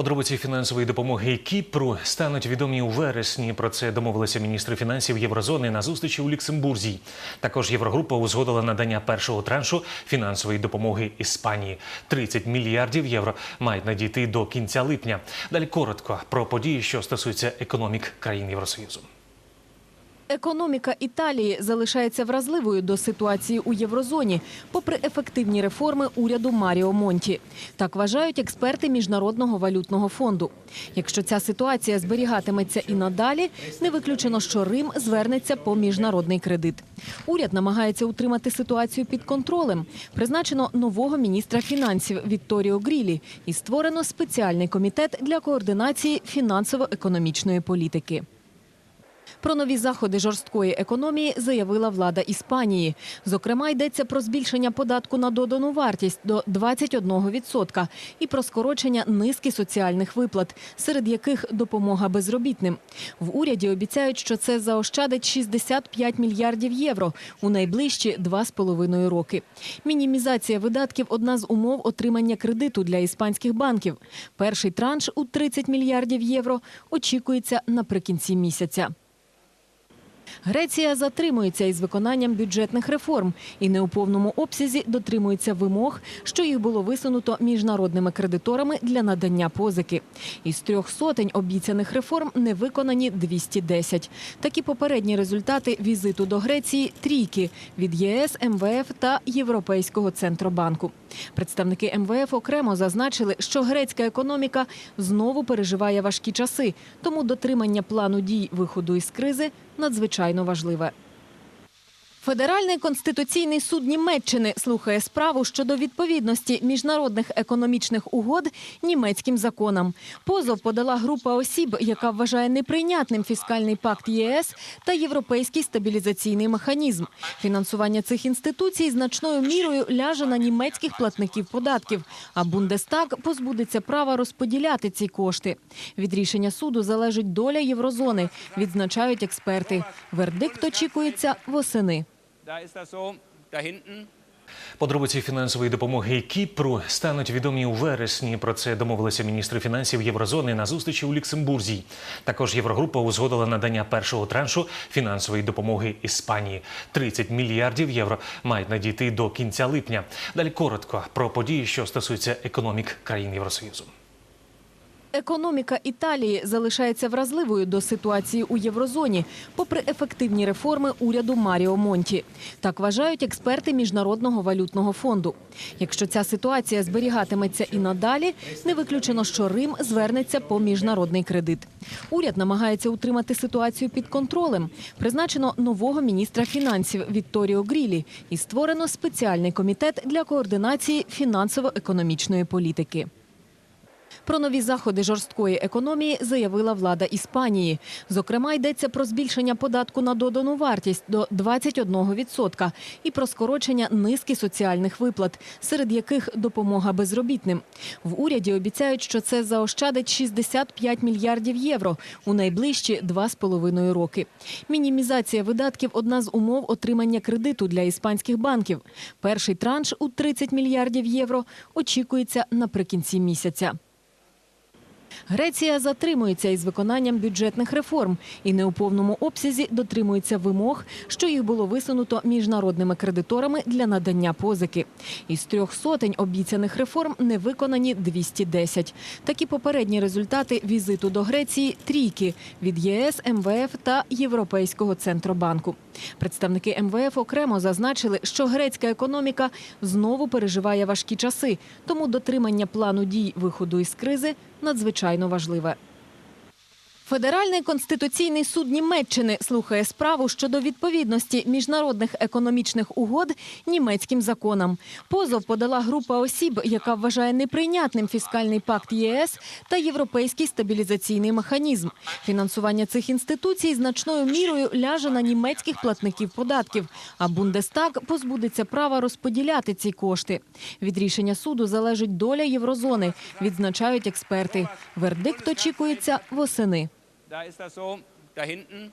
Подробиці фінансової допомоги Кіпру стануть відомі у вересні. Про це домовилися міністри фінансів Єврозони на зустрічі у Люксембурзі. Також Єврогрупа узгодила надання першого траншу фінансової допомоги Іспанії. 30 мільярдів євро мають надійти до кінця липня. Далі коротко про події, що стосуються економік країн Євросоюзу. Економіка Італії залишається вразливою до ситуації у єврозоні, попри ефективні реформи уряду Маріо Монті. Так вважають експерти міжнародного валютного фонду. Якщо ця ситуація зберігатиметься і надалі, не виключено, що Рим звернеться по міжнародний кредит. Уряд намагається утримати ситуацію під контролем. Призначено нового міністра фінансів Вітторіо Грілі і створено спеціальний комітет для координації фінансово-економічної політики. Про нові заходи жорсткої економії заявила влада Іспанії. Зокрема, йдеться про збільшення податку на додану вартість до 21% і про скорочення низки соціальних виплат, серед яких допомога безробітним. В уряді обіцяють, що це заощадить 65 мільярдів євро у найближчі два з половиною роки. Мінімізація видатків одна з умов отримання кредиту для іспанських банків. Перший транш у 30 мільярдів євро очікується наприкінці місяця. Греція затримується із виконанням бюджетних реформ і не у повному обсязі дотримується вимог, що їх було висунуто міжнародними кредиторами для надання позики. Із трьох сотень обіцяних реформ не виконані 210. Такі попередні результати візиту до Греції трійки від ЄС, МВФ та Європейського центробанку. Представники МВФ окремо зазначили, що грецька економіка знову переживає важкі часи, тому дотримання плану дій виходу із кризи надзвичайно важливе. Федеральний конституційний суд Німеччини слухає справу щодо відповідності міжнародних економічних угод німецьким законам. Позов подала група осіб, яка вважає неприйнятним фіскальний пакт ЄС та європейський стабілізаційний механізм. Фінансування цих інституцій значною мірою ляже на німецьких платників податків. А Бундестаг позбудеться права розподіляти ці кошти. Від рішення суду залежить доля єврозони, відзначають експерти. Вердикт очікується восени. Da ist das so. Подробиці фінансової допомоги Кіпру стануть відомі у вересні. Про це домовилися міністри фінансів Єврозони на зустрічі у Люксембурзі. Також Єврогрупа узгодила надання першого траншу фінансової допомоги Іспанії. 30 мільярдів євро мають надійти до кінця липня. Далі коротко про події, що стосуються економік країн Євросоюзу. Економіка Італії залишається вразливою до ситуації у єврозоні, попри ефективні реформи уряду Маріо Монті. Так вважають експерти міжнародного валютного фонду. Якщо ця ситуація зберігатиметься і надалі, не виключено, що Рим звернеться по міжнародний кредит. Уряд намагається утримати ситуацію під контролем. Призначено нового міністра фінансів Вітторіо Грілі і створено спеціальний комітет для координації фінансово-економічної політики. Про нові заходи жорсткої економії заявила влада Іспанії. Зокрема, йдеться про збільшення податку на додану вартість до 21% і про скорочення низки соціальних виплат, серед яких допомога безробітним. В уряді обіцяють, що це заощадить 65 мільярдів євро у найближчі два з половиною роки. Мінімізація видатків одна з умов отримання кредиту для іспанських банків. Перший транш у 30 мільярдів євро очікується наприкінці місяця. Греція затримується із виконанням бюджетних реформ і не у повному обсязі дотримується вимог, що їх було висунуто міжнародними кредиторами для надання позики. Із трьох сотень обіцяних реформ не виконані 210. Такі попередні результати візиту до Греції трійки від ЄС, МВФ та Європейського центробанку. Представники МВФ окремо зазначили, що грецька економіка знову переживає важкі часи, тому дотримання плану дій виходу із кризи надзвичайно важливе. Федеральний конституційний суд Німеччини слухає справу щодо відповідності міжнародних економічних угод німецьким законам. Позов подала група осіб, яка вважає неприйнятним фіскальний пакт ЄС та європейський стабілізаційний механізм. Фінансування цих інституцій значною мірою ляже на німецьких платників податків. А Бундестаг позбудеться права розподіляти ці кошти. Від рішення суду залежить доля єврозони, відзначають експерти. Вердикт очікується восени. Da ist das so, da hinten.